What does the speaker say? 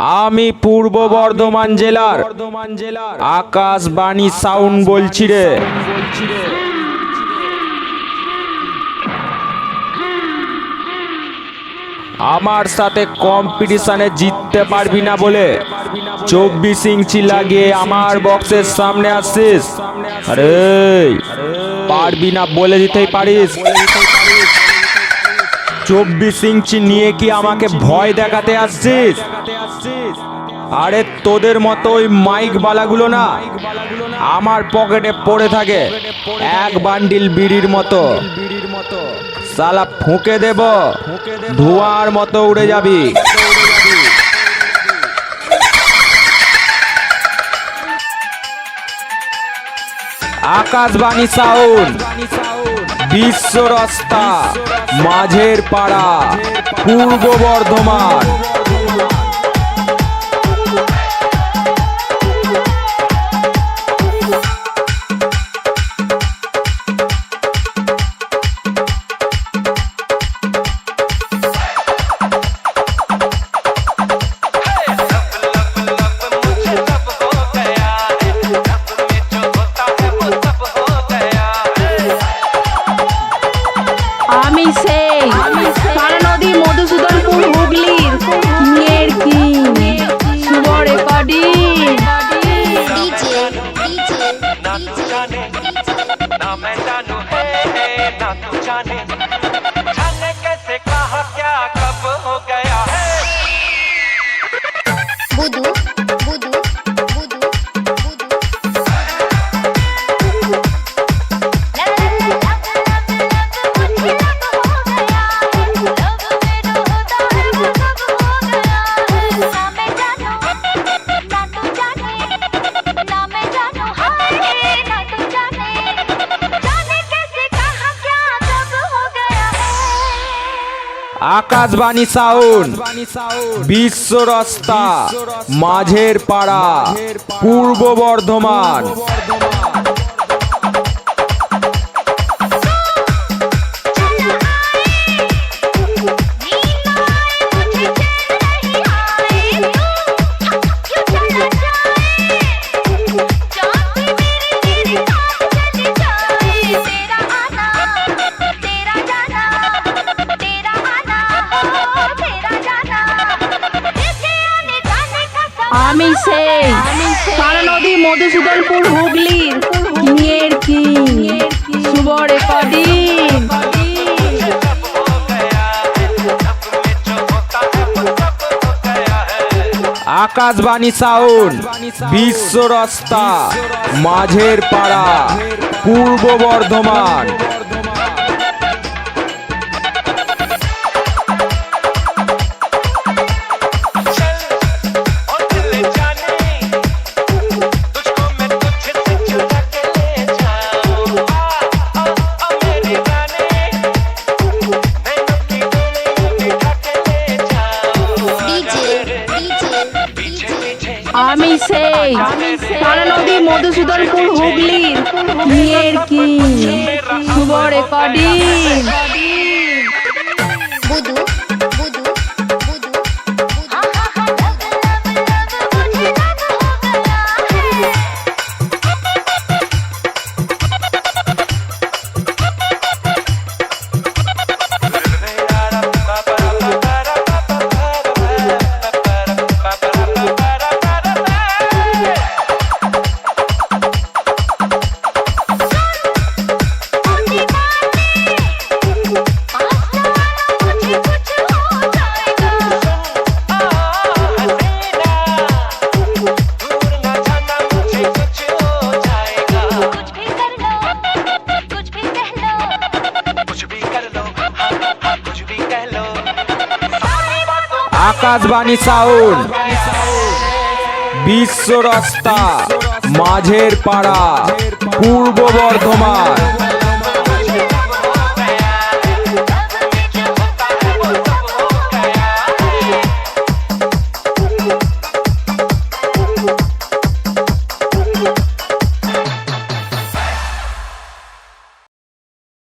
আমি পূর্ব বর্ধমান জেলার আকাশবাণী সাউন্ড বলছি রে। আমার সাথে কম্পিটিশনে জিততে পারবি না বলে চব্বিশ ইঞ্চি লাগিয়ে আমার বক্সের সামনে আসছিস। আরে, পারবি না বলে দিতেই পারিস। চব্বিশ ইঞ্চি নিয়ে কি আমাকে ভয় দেখাতে আসছিস? আরে তোদের মতো ওই মাইক বালাগুলো না আমার পকেটে পড়ে থাকে। এক বান্ডিল বিড়ির মতো। সালা ফুঁকে দেব। ধোঁয়ার মতো উড়ে যাবি। আকাশবাণী সাউন্ড। বিশ্ব রাস্তা মাঝের পাড়া পূর্ব বর্ধমান। আমি সেই পারা নদী মধুসূদনপুর হুগলির মেয়ের কি? Shubho recording. DJ Akashvani sound বিশ্ব রাস্তা মাঝের পাড়া পূর্ব বর্ধমান। আমি সেই পারা নদী মধুসূদনপুর হুগলির মেয়ের কি? শুভ রেকর্ডিং আকাশবাণী সাউন্ড, বিশ্ব রাস্তা, মাঝের পাড়া, পূর্ব বর্ধমান। আমি সেই নদী মধুসূদনপুর হুগলি মেয়ের কি? Shubho recording Akashvani sound. বিশ্ব রাস্তা মাঝের পাড়া পূর্ব বর্ধমান।